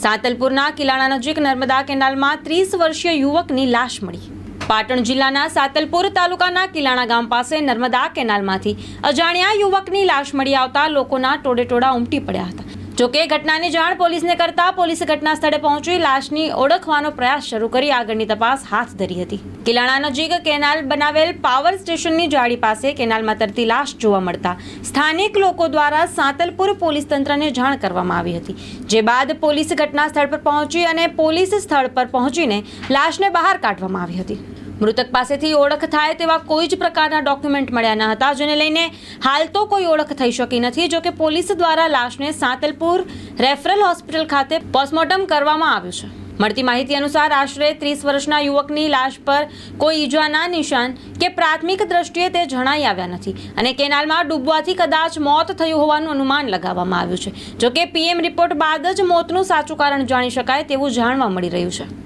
સાતલપુરના કિલાણા નજીક નર્મદા કેનાલમાં ત્રીસ વર્ષીય યુવકની લાશ મળી. પાટણ જિલ્લાના સાતલપુર તાલુકાના કિલાણા ગામ પાસે નર્મદા કેનાલમાંથી અજાણ્યા યુવકની લાશ મળી આવતા લોકોના ટોળેટોળા ઉમટી પડ્યા હતા. જોકે ઘટનાની જાણ પોલીસને કરતા પોલીસે ઘટના સ્થળે પહોંચી લાશની ઓળખવાનો પ્રયાસ શરૂ કરી આગળની તપાસ હાથ ધરી હતી. કિલાણા નજીક કેનાલ બનાવેલ પાવર સ્ટેશનની જાળી પાસે કેનાલમાં તરતી લાશ જોવા મળતા સ્થાનિક લોકો દ્વારા સાંતલપુર પોલીસ તંત્રને જાણ કરવામાં આવી હતી. જે બાદ પોલીસ ઘટના સ્થળ પર પહોંચી અને પોલીસ સ્થળ પર પહોંચીને લાશને બહાર કાઢવામાં આવી હતી. મૃતક પાસેથી ઓળખ થાય તેવા કોઈ જ પ્રકારના ડોક્યુમેન્ટ મળ્યા ન હતા, જેને લઈને હાલ તો કોઈ ઓળખ થઈ શકી નથી, જોકે પોલીસ દ્વારા લાશને સાંતલપુર રેફરલ હોસ્પિટલ ખાતે પોસ્ટમોર્ટમ કરવામાં આવ્યું છે. મળતી માહિતી અનુસાર, આશરે ત્રીસ વર્ષના યુવકની લાશ પર કોઈ ઈજાના નિશાન કે પ્રાથમિક દ્રષ્ટિએ તે જણાઈ આવ્યા નથી અને કેનાલમાં ડૂબવાથી કદાચ મોત થયું હોવાનું અનુમાન લગાવવામાં આવ્યું છે. જોકે પીએમ રિપોર્ટ બાદ જ મોતનું સાચું કારણ જાણી શકાય તેવું જાણવા મળી રહ્યું છે.